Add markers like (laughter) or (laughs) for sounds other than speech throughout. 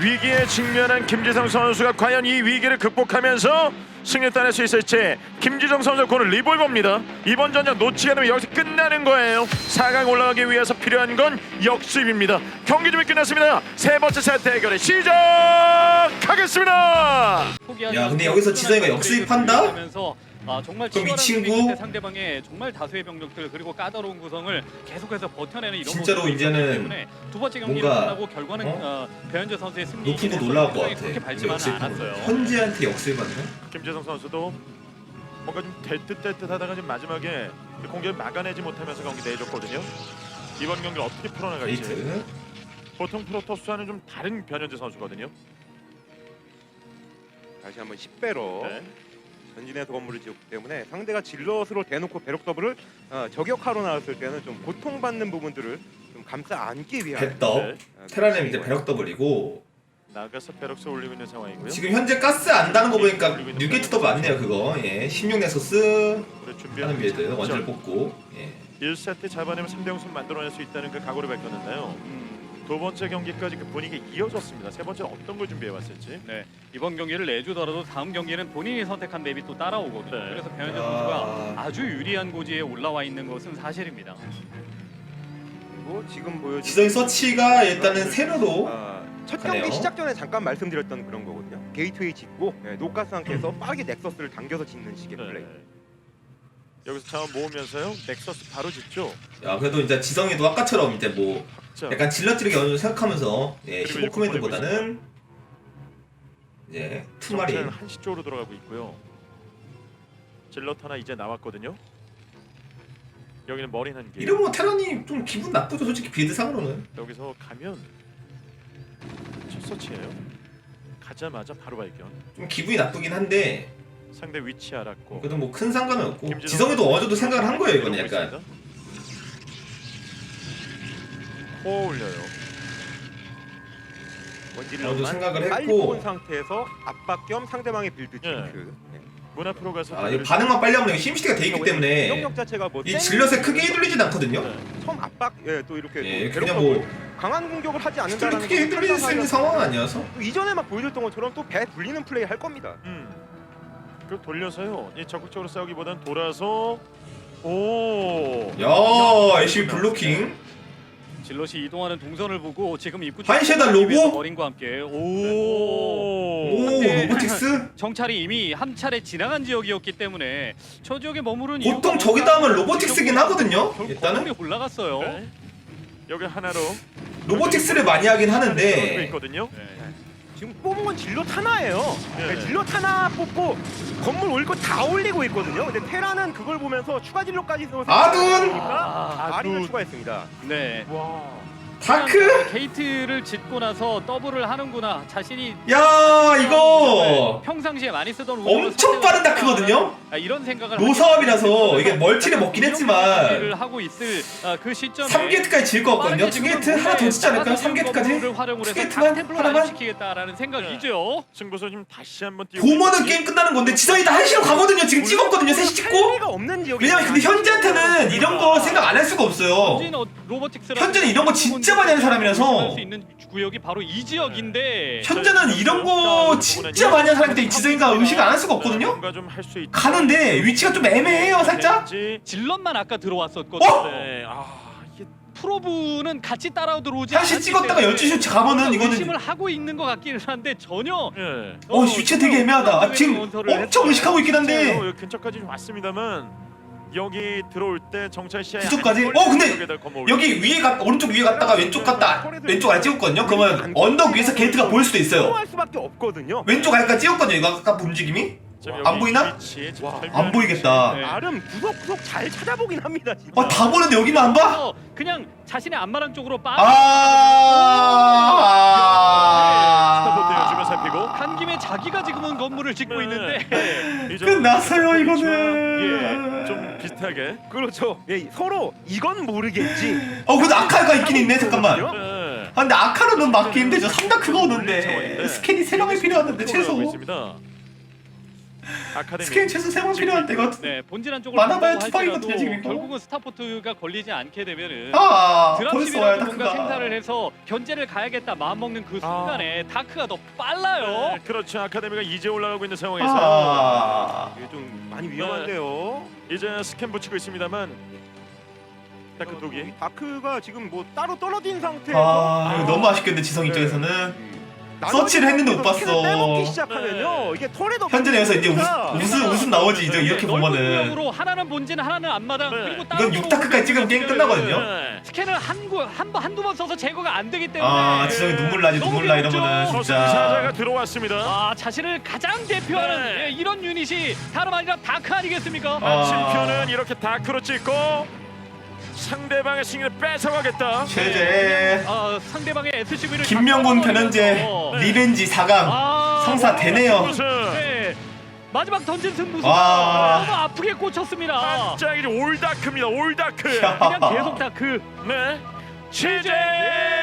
위기에 직면한 김지성 선수가 과연 이 위기를 극복하면서 승리 따낼 수 있을지 김지성 선수 오늘 리볼버입니다. 이번 전적 놓치게 되면 여기서 끝나는 거예요. 4강 올라가기 위해서 필요한 건 역습입니다. 경기 준비 끝났습니다. 세 번째 세트 대결이 시작하겠습니다. 야, 근데 여기서 지성이가 역수입한다? 아, 정말 그럼 이 친구? 경기 상대방의 정말 다수의 병력들 그리고 까다로운 구성을 계속해서 버텨내는 이런 진짜로 이제는 때문에 두 번째 경기를 끝나고 결과는 어? 어? 배현재 선수의 승리 높은 곳 올라갈 것 같아. 역습 않았어요. 현지한테 역습받네. 김재성 선수도 뭔가 좀 될듯될듯 하다가 지금 마지막에 공격을 막아내지 못하면서 경기 내줬거든요. 이번 경기를 어떻게 풀어나갈지 게이트. 보통 프로토스와는 좀 다른 변현재 선수거든요. 다시 한번 10배로 네. 전진해서 건물을 지었기 때문에 상대가 질럿으로 대놓고 배럭 더블을 어, 저격하러 나왔을 때는 좀 고통받는 부분들을 좀 감싸 안기 위한 배떡. 네. 어, 테라렘 이제. 배럭 더블이고 나가서 베럭스 올리고 있는 상황이고요. 지금 현재 가스 안다는 거 보니까 뉴게이트 더블 맞네요 그거. 예. 16넥서스 우리 준비하는 하는 빌드 원질 뽑고. 예. 1세트 잡아내면 3대 0승 만들어낼 수 있다는 그 각오를 밝혔는데요. 음, 두 번째 경기까지 그 분위기 이어졌습니다. 세 번째 어떤 걸 준비해 왔을지. 네, 이번 경기를 내주더라도 다음 경기는 본인이 선택한 맵이 또 따라오거든요. 네. 그래서 배현재 야. 선수가 아주 유리한 고지에 올라와 있는 것은 사실입니다. 그리고 지금 보여준 지성이 서치가 일단은 세로로 아, 첫 가네요. 경기 시작 전에 잠깐 말씀드렸던 그런 거거든요. 게이트웨이 짓고 예, 노가스 상태에서 빠르게 넥서스를 당겨서 짓는 식의 플레이. 네. 여기서 자원 모으면서요. 넥서스 바로 짓죠. 야 그래도 이제 지성이도 아까처럼 이제 뭐 자, 약간 질러지르기 어느 정도 생각하면서 예, 그리고 15 이제 코맨드보다는 이제 투마리 정찰 한시 쪽으로 들어가고 있고요. 질럿 하나 이제 나왔거든요. 여기는 머리 한 개. 이러면 테란이 좀 기분 나쁘죠 솔직히 빌드상으로는 여기서 가면 첫 서치예요. 가자마자 바로 발견. 좀 기분이 나쁘긴 한데 상대 위치 알았고. 그래도 뭐 큰 상관은 없고 김진호 지성이도 어느 정도 생각을 한 거예요 이거는 이러고 약간 있습니다. 코 올려요. 원질럿만 생각을 빨리 했고. 뽑은 상태에서 압박 겸 상대방의 빌드 예. 체크. 예. 문 앞으로 가서 아 이거 반응만 빨리 하면 힘시티가 돼 있기 때문에 공격 자체가 뭐 이 센- 질럿에 크게 휘둘리진 않거든요 네. 처음 압박 예, 또 이렇게 예또 그냥 괴롭히고 뭐 강한 공격을 하지 휘둘리 않는다라는 크게 휘둘릴 수 있는 상황은 아니어서 또 이전에 막 보여줬던 것처럼 또 배 불리는 플레이 할 겁니다. 음. 그 돌려서요. 이 적극적으로 싸우기보단 돌아서 오. 야 애쉬 블로킹 질럿이 이동하는 동선을 보고 지금 입구 한시에다 쪽으로 로보? 머린과 함께 오. 오 근데- 로보틱스 정찰이 이미 한 차례 지나간 지역이었기 때문에 저 지역에 머무른 이유가 보통 저기다 하면 로보틱스긴 하거든요 결국 일단은 건물이 올라갔어요. 네. 여기 하나로 로보틱스를 많이 하긴 하는데 있거든요. 네. 지금 뽑은 건 질럿 하나예요. 예. 네, 질럿 하나 뽑고 건물 올 거 다 올리고 있거든요. 근데 테라는 그걸 보면서 추가 써서 아둔! 아, 아리를 아둔. 추가했습니다. 네. 와. 다크 게이트를 짓고 나서 더블을 하는구나. 자신이 야 이거 평상시에 많이 쓰던 엄청 빠른 다크거든요? 아, 이런 생각을 노사업이라서 이게 멀티를 먹긴 했지만 하고 있을 아, 그 시점에 3게이트까지 질것 같거든요 빠르게 지금은 2게이트 하나 더 짓지 않을까요? 나가서 3게이트까지? 건물을 활용을 해서 2게이트만? 탑템플로 하나만? 시키겠다라는 생각이죠. 승부수 지금 다시 한번 보면은. 게임 끝나는 건데 지성이 다 한시로 가거든요 지금 찍었거든요 셋이 찍고 왜냐면 근데 현지한테는 이런 거 생각 안 할 수가 없어요 현진 어, 로보틱스라 현재는 이런 거 진짜 많이 하는 사람이라서. 있는 구역이 바로 이 지역인데 현재는 이런 거 진짜 많이 하는 사람이기 때문에 지성이가 의식 안할 수가 없거든요 뭔가 좀 할 수 있. 가는데 위치가 좀 애매해요 살짝 지 질럿만 아까 들어왔었거든요. 어? 네. 아, 이게 프로브는 같이 따라 들어오지 않았기 찍었다가 때문에 12시 가면은 이거는 의심을 하고 있는 것 같기는 한데 전혀 예. 어 위치가 되게 애매하다 아, 지금 엄청 의식하고 있긴 한데 어, 여기 근처까지 좀 왔습니다만 여기 들어올 때 정찰 시야에 그쪽까지? 안 어, 근데 여기 위에 가 오른쪽 위에 갔다가 왼쪽 갔다 왼쪽 아래 찍었거든요? 그러면 언덕 위에서 게이트가 보일 수도 있어요. 할 수밖에 없거든요. 왼쪽 아래까지 찍었거든요? 이거 아까 움직임이 안 보이나? 안 보이겠다 네. 나름 구석구석 잘 찾아보긴 합니다. 진짜. 아 다 보는데 여기만 안 봐? 그래서 그냥 자신의 안마랑 쪽으로 빠 스타포트 요즘에 아 살피고 간 김에 자기가 지금은 건물을 짓고 네. 있는데 이 정도 (laughs) 끝났어요, 이거는. 예, 좀 비슷하게 그렇죠. 예, 서로 이건 모르겠지. 어 근데 아카가 있긴 있네 잠깐만 어? 네. 아 근데 아카로는 맞기 힘들죠 3다크가 상황인데. 오는데 스캔이 3명이 필요한데 들어가고 최소 있습니다. 아카데미. 스캔 최소 세번 필요한데 이거. 네, 본진한 쪽을 많아봐야 본다고 투방이거든요, 할지라도 지금 이거. 결국은 스타포트가 걸리지 않게 되면은 아 벌써 와요 드랍십이라도 뭔가 다크가. 생산을 해서 견제를 가야겠다 마음 먹는 그 아. 순간에 다크가 더 빨라요. 네, 그렇죠. 아카데미가 이제 올라가고 있는 상황에서 아. 이게 좀 많이 위험한데요. 이제 스캔 붙이고 있습니다만 다크 그 독이. 다크가 지금 뭐 따로 떨어진 상태에서 아 이거 너무 아쉽겠네 지성 네. 입장에서는. 서치를 했는데 못 봤어. 빼먹기 시작하면요. 이게 털에 더 현재 내에서 이제 우, 웃음 웃음 나오지 이제 이렇게 넓은 보면은. 구역으로 하나는 본진 하나는 앞마당 네. 그리고 이건 6다크까지 찍으면 게임 끝나거든요. 네. 스캔을 한한번 한두 번 써서 제거가 안 되기 때문에 아 지성이 눈물 나지 눈물 나? 이러면은 저승사자가 진짜. 들어왔습니다. 아 자신을 가장 대표하는 네. 예, 이런 유닛이 다름 아니라 다크 아니겠습니까? 아. 마침표는 이렇게 다크로 찍고 상대방의 승리를 뺏어가겠다. 최재. 아, 상대방의 SCV를 김명곤 변현재 네. 리벤지 4강 아, 성사 되네요. 무슨 네. 마지막 던진 승부수가 와. 너무 아프게 꽂혔습니다. 반짝이 올다크입니다. 올다크. 야. 그냥 계속 다크. 네. 취재 편현재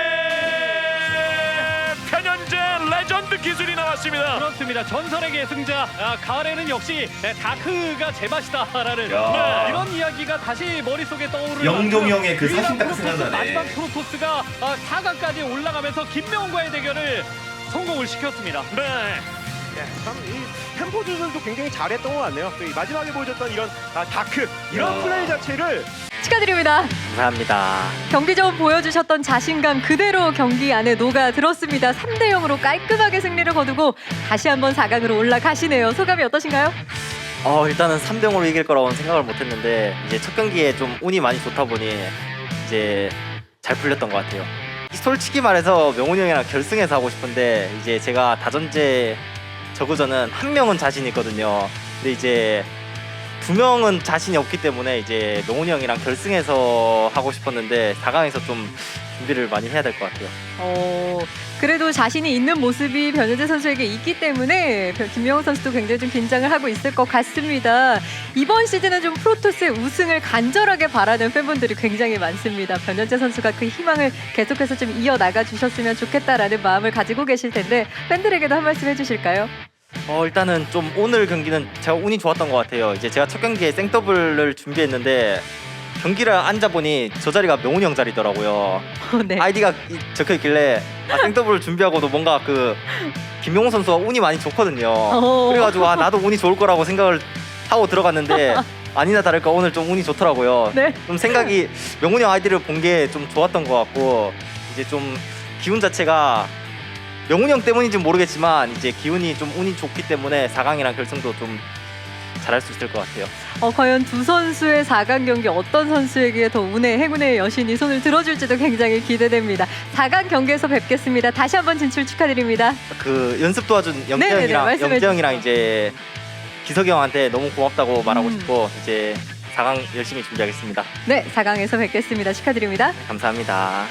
기술이 나왔습니다. 그렇습니다. 전설의 계승자 아, 가을에는 역시 네, 다크가 제맛이다라는 야. 네, 이런 이야기가 다시 머릿속에 떠오르는 영종이 만큼 형의 그 유일한 사신 다크 프로토스, 생각나네. 마지막 프로토스가 아, 4강까지 올라가면서 김명훈과의 대결을 성공을 시켰습니다. 네. 참이 템포들도 굉장히 잘했던 것 같네요. 또이 마지막에 보여줬던 이런 아, 다크 이런 야. 플레이 자체를 축하드립니다. 감사합니다. 경기 전 보여주셨던 자신감 그대로 경기 안에 녹아 들었습니다. 3대 0으로 깔끔하게 승리를 거두고 다시 한번 4강으로 올라가시네요. 소감이 어떠신가요? 어, 일단은 3대 0으로 이길 거라고는 생각을 못 했는데 이제 첫 경기에 좀 운이 많이 좋다 보니 이제 잘 풀렸던 것 같아요. 솔직히 말해서 명훈이 형이랑 결승에서 하고 싶은데 이제 제가 다전제 저그전은 한 명은 자신 있거든요. 근데 이제 두 명은 자신이 없기 때문에 이제 명훈이 형이랑 결승에서 하고 싶었는데 4강에서 좀 준비를 많이 해야 될 것 같아요. 어, 그래도 자신이 있는 모습이 변현재 선수에게 있기 때문에 김명훈 선수도 굉장히 좀 긴장을 하고 있을 것 같습니다. 이번 시즌은 좀 프로토스의 우승을 간절하게 바라는 팬분들이 굉장히 많습니다. 변현재 선수가 그 희망을 계속해서 좀 이어나가 주셨으면 좋겠다라는 마음을 가지고 계실 텐데 팬들에게도 한 말씀 해주실까요? 어 일단은 좀 오늘 경기는 제가 운이 좋았던 것 같아요. 이제 제가 첫 경기에 생더블을 준비했는데 경기를 앉아 보니 저 자리가 명훈이 형 자리더라고요. 어, 네. 아이디가 이- 적혀 있길래 아, 생더블을 준비하고도 뭔가 그 김명훈 선수가 운이 많이 좋거든요. 어. 그래가지고 아 나도 운이 좋을 거라고 생각을 하고 들어갔는데 (laughs) 아니나 다를까 오늘 좀 운이 좋더라고요. 네. 좀 생각이 (laughs) 명훈이 형 아이디를 본 게 좀 좋았던 것 같고 이제 좀 기운 자체가 명훈이 형 때문인지 는 모르겠지만 이제 기운이 좀 운이 좋기 때문에 4강이랑 결승도 좀 잘할 수 있을 것 같아요. 어, 과연 두 선수의 4강 경기 어떤 선수에게 더 운의 행운의 여신이 손을 들어줄지도 굉장히 기대됩니다. 4강 경기에서 뵙겠습니다. 다시 한번 진출 축하드립니다. 그 연습 도와준 영재 네네네, 형이랑 말씀해 영재 형이랑. 이제 기석이 형한테 너무 고맙다고 말하고 음. 싶고 이제 4강 열심히 준비하겠습니다. 네, 4강에서 뵙겠습니다. 축하드립니다. 감사합니다.